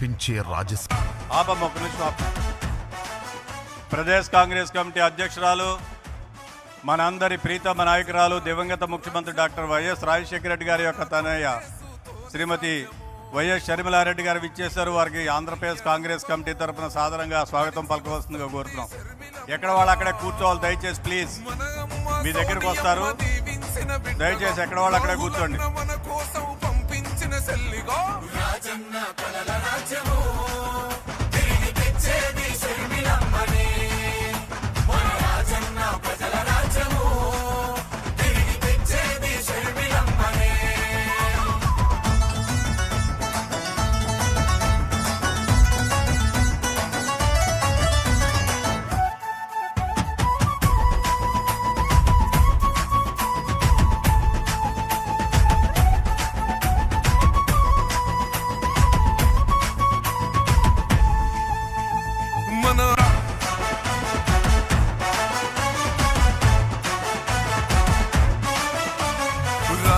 పించే రాజస్థాన్ ఆపమ్మ ఒక నిమిషం ఆపు. ప్రదేశ్ కాంగ్రెస్ కమిటీ అధ్యక్షురాలు మనందరి ప్రీతమ నాయకురాలు దివంగత ముఖ్యమంత్రి డాక్టర్ వైఎస్ రాజశేఖర రెడ్డి గారి యొక్క తనయ్య శ్రీమతి వైఎస్ షర్మిలారెడ్డి గారు విచ్చేశారు. వారికి ఆంధ్రప్రదేశ్ కాంగ్రెస్ కమిటీ తరపున సాధారణంగా స్వాగతం పలకవలసిందిగా కోరుతున్నాం. ఎక్కడ వాళ్ళు అక్కడే కూర్చోవాలి దయచేసి ప్లీజ్. మీ దగ్గరికి వస్తారు. దయచేసి ఎక్కడ వాళ్ళు అక్కడే కూర్చోండి. మన కలల రాజ్యము.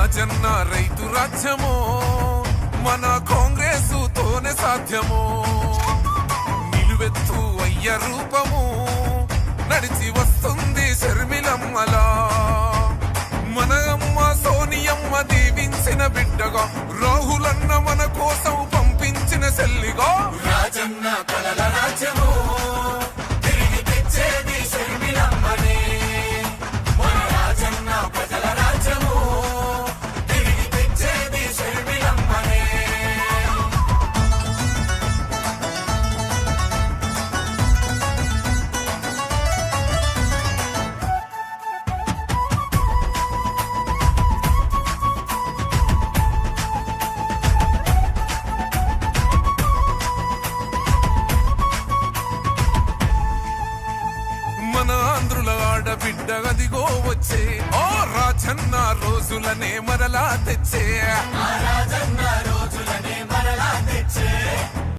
రాజన్న రైతు రాజ్యమో మన కాంగ్రెస్ తోనే సాధ్యమో. నిలువెత్తు అయ్య రూపము నడిచి వస్తుంది శర్మిలమ్మలా. మన అమ్మ సోనియమ్మ దీవించిన బిడ్డగా రాహులన్న మన కోసం పంపించిన చెల్లిగా రాజన్న కలల ఆడబిడ్డ అదిగో వచ్చే. ఓ రాజన్న రోజులనే మరలా తెచ్చే.